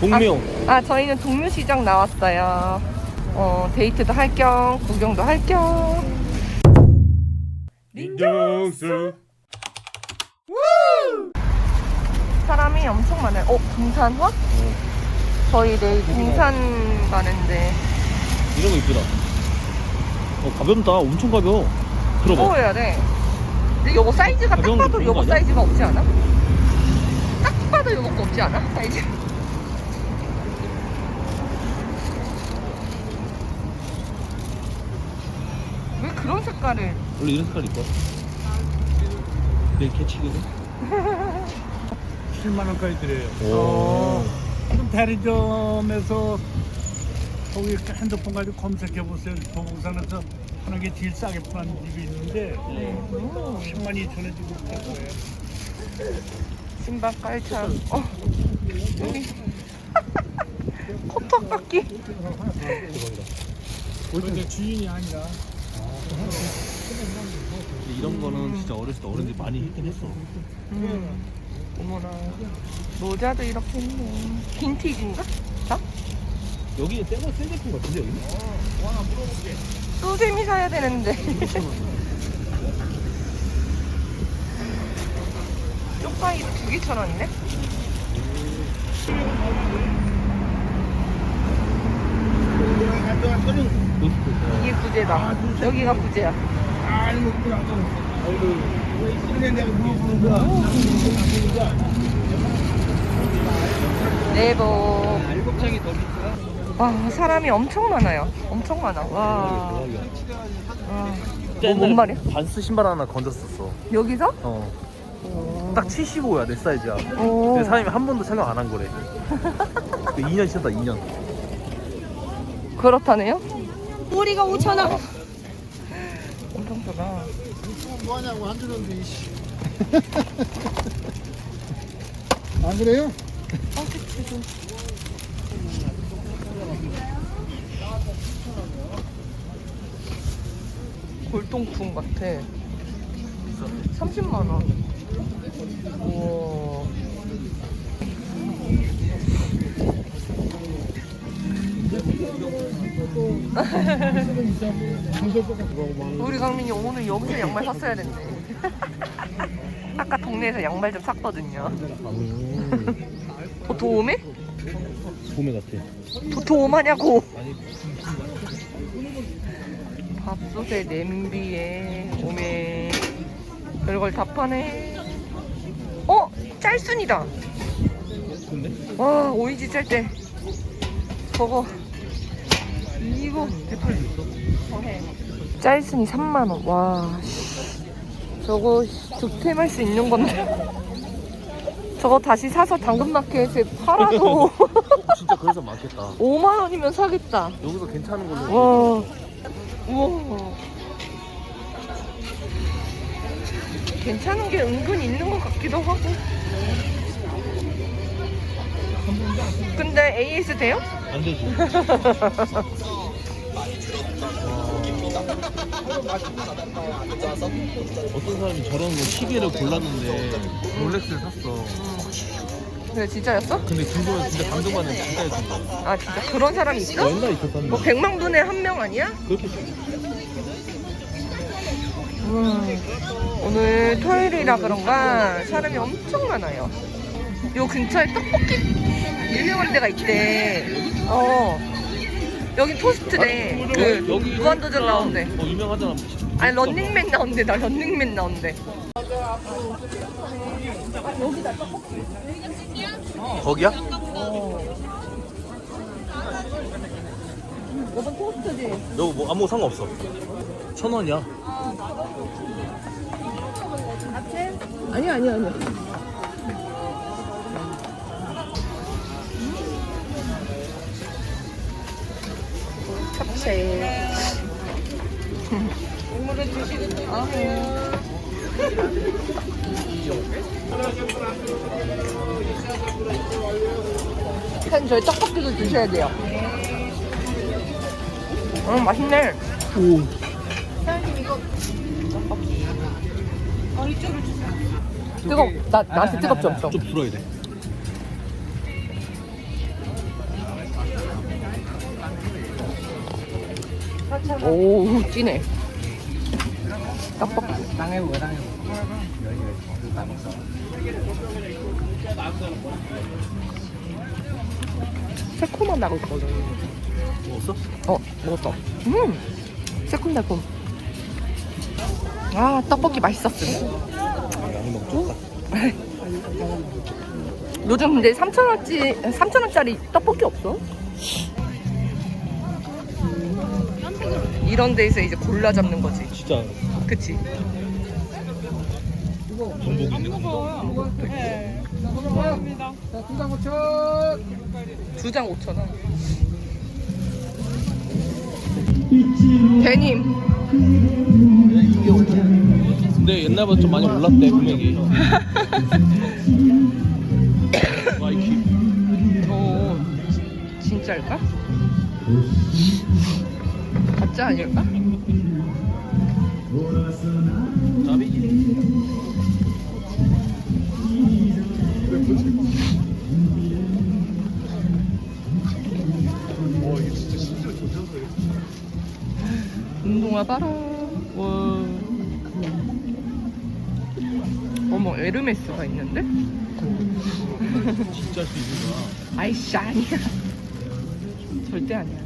동묘. 아 저희는 동묘시장 나왔어요. 어 데이트도 할 겸 구경도 할 겸. 민정수. 사람이 엄청 많아요. 어 등산화? 저희 내일 등산 가는데 이런 거 이쁘다. 어 가볍다. 엄청 가벼워. 들어봐. 뽑아야 돼. 근데 요거 사이즈가 딱 가벼운 거 봐도 요거 거 아니야? 사이즈가 없지 않아? 딱 봐도 요거 없지 않아? 사이즈. 그런 색깔을? 원래 이런 색깔 입고. 내일 개치기네. 7만 원까지 드려요. 어. 그럼 대리점에서 거기 핸드폰 가지고 검색해 보세요. 도봉산에서 하는 게 제일 싸게 파는 집이 있는데 음. 10만 2천 원 주고 팔 거예요. 신발 깔창. 어. 여기. 깎기. 대박이다. 근데 주인이 아니라 근데 이런 거는 진짜 어렸을 때 어른들이 많이 했긴 했어. 음. 어머나. 모자도 이렇게 있네. 빈티지인가? 자? 여기 새거 새 제품 같은데 여기? 소세미 사야 되는데. 쪽파이도 두 개 천 원이네? 이게 부재다. 여기가 부재야. 네버. 알곱장이 더 비싸. 와, 사람이 엄청 많아요. 엄청 많아. 와. 와. 뭐, 뭔 말이야? 반스 신발 하나 건졌었어. 여기서? 어. 딱 75야 내 사이즈야. 오. 근데 사장님이 한 번도 착용 안한 거래. 2년 신었다 2년. 그렇다네요? 뿌리가 5,000원. 엄청 크다. 뭐하냐고 안 주는데 이씨. 안 그래요? 골동품 같아. 30만 원. 우와. 우리 강민이 오늘 여기서 양말 샀어야 된대. 아까 동네에서 양말 좀 샀거든요. 어, 도움해? 봄에 같아. 도, 도움하냐고. 밥솥에 냄비에 오메 별걸 다 파네. 어? 짤순이다. 근데? 와 오이지 짤 때 저거 이거 대풀 짤순이 3만원 와 씨. 저거 씨, 득템할 수 있는 건데 저거 다시 사서 당근마켓에 팔아도 진짜 그래서 많겠다. 5만원이면 사겠다 여기서 괜찮은 걸로. 와 우와 괜찮은 게 은근 있는 것 같기도 하고 근데 AS 돼요? 안 되지. 어떤 사람이 저런 거 시계를 골랐는데 롤렉스를 샀어. 근데 진짜였어? 근데 궁금해 진짜 감동받는 진짜였던 거야. 아 진짜 그런 사람이 있어? 옛날에 있었다는 뭐 거. 100만 분의 한 명 아니야? 그렇게 음, 오늘 토요일이라 그런가 사람이 엄청 많아요. 요 근처에 떡볶이 유명한 데가 있대. 어. 여기 토스트래. 그 무한도전 나온대. 어 유명하잖아. 아니 런닝맨 나온대. 나 런닝맨 나온대. 거기야? 이번 토스트지. 너뭐 아무 상관없어. 천 원이야. 아니 아니 아니. 아. 팬 저희 떡볶이도 드셔야 돼요. 음 맛있네. 오. 뜨거. 나 나한테 뜨겁지 엄청. 좀 불어야 돼. 오 진해. 떡볶이. 새콤한 나고 있거든 먹었어? 어 먹었어. 음 새콤달콤. 아 떡볶이 맛있었음 양이 너무. 요즘 근데 3,000원치, 3,000원짜리 떡볶이 없어? 이런 데에서 이제 골라 잡는 거지. 진짜 그치? 정복이 있네. 두장 5,000원. 데님. 근데 옛날보다 좀 많이 올랐대 금액이. 나이키. 어, 진짜일까? 가짜 아닐까? 나비. 운동화 봐라. 와. 어머, 에르메스가 있는데? 진짜 거야. 아이씨, 아니야. 절대 아니야.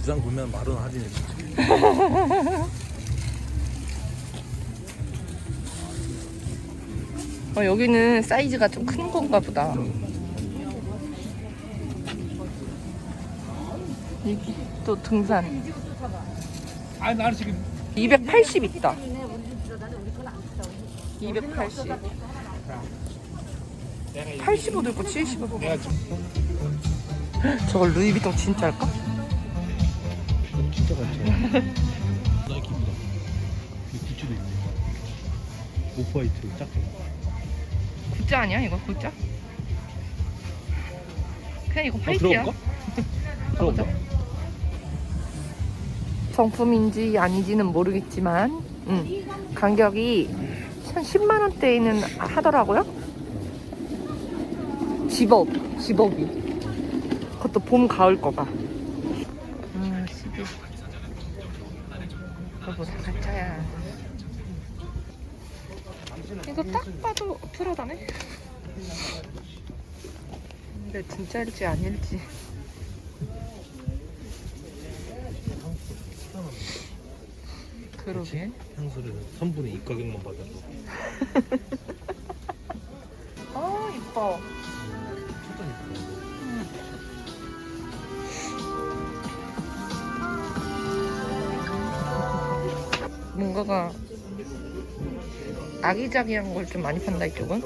부장 보면 말은 하지. 어, 여기는 사이즈가 좀 큰 건가 보다. 여기 또 등산. 아 나는 지금 280 있다. 280. 85도 있고 70도 있고. 저거 루이비통 진짜일까? 진짜 같아. 나이키입니다. 이 구찌도 있네. 오프화이트 짝퉁. 굿자 아니야 이거 굿자? 그냥 이거 아, 화이트야. 들어볼까? 들어볼까? 정품인지 아닌지는 모르겠지만 음, 가격이 한 10만 원대에는 하더라고요. 집업, 집업이. 그것도 봄, 가을 거가. 아, 12. 여보, 다 가짜야. 이거 딱 봐도 프라다네. 근데 진짜일지 아닐지. 그러게. 향수를 3분의 2 가격만 받아서. 아, 이뻐. 뭔가가 아기자기한 걸 좀 많이 판다 이쪽은.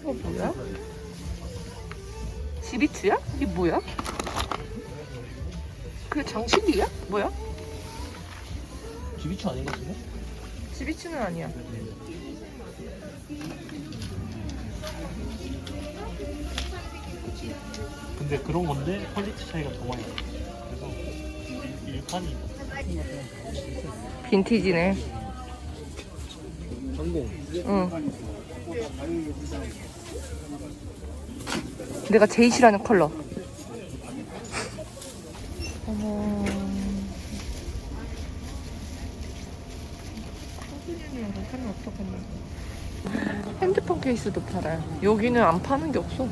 이거 뭐야? 지비츠야? 이게 뭐야? 그게 장식이야? 뭐야? 지비추 아닌가 지금? 지비츠는 아니야. 근데 그런 건데 퀄리티 차이가 더 많이 나요. 그래서 일판이 빈티지네. 항공. 응. 내가 제일 싫어하는 컬러. 어머. 핸드폰 케이스도 팔아요. 여기는 안 파는 게 없어.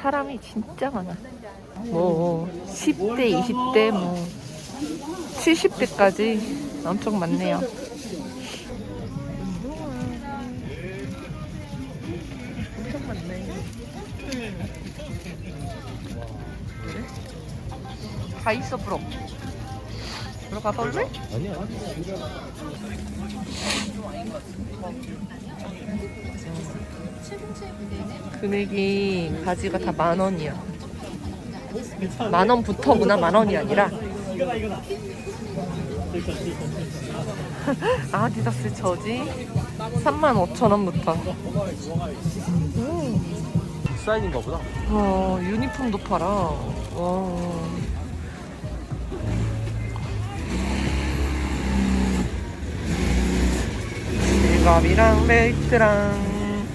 사람이 진짜 많아. 뭐 10대, 20대, 뭐 70대까지 엄청 많네요. 엄청 많네. 다 있어 브로. 들어가 볼래? 아니야. 금액이 바지가 다 만 원이야. 만 원부터구나 만 원이 아니라. 아디다스 저지 3만 5천 원부터. 사이즈인가 보다. 어 유니폼도 팔아. 와. 장갑이랑 벨트랑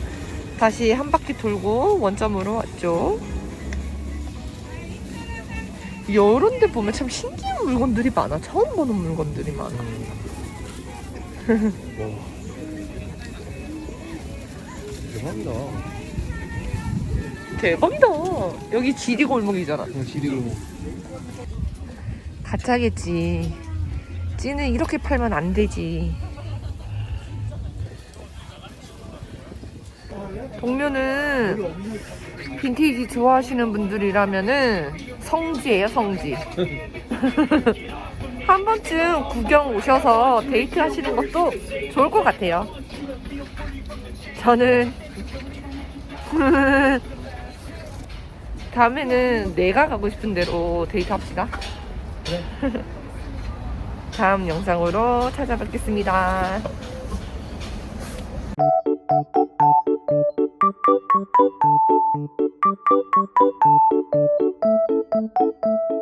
다시 한 바퀴 돌고 원점으로 왔죠. 이런 데 보면 참 신기한 물건들이 많아. 처음 보는 물건들이 많아. 대박이다. 대박이다. 여기 지리 골목이잖아. 지리로. 가짜겠지. 찌는 이렇게 팔면 안 되지. 동묘는 빈티지 좋아하시는 분들이라면은 성지예요, 성지. 한 번쯤 구경 오셔서 데이트 하시는 것도 좋을 것 같아요. 저는 다음에는 내가 가고 싶은 대로 데이트 합시다. 다음 영상으로 찾아뵙겠습니다. Thank you.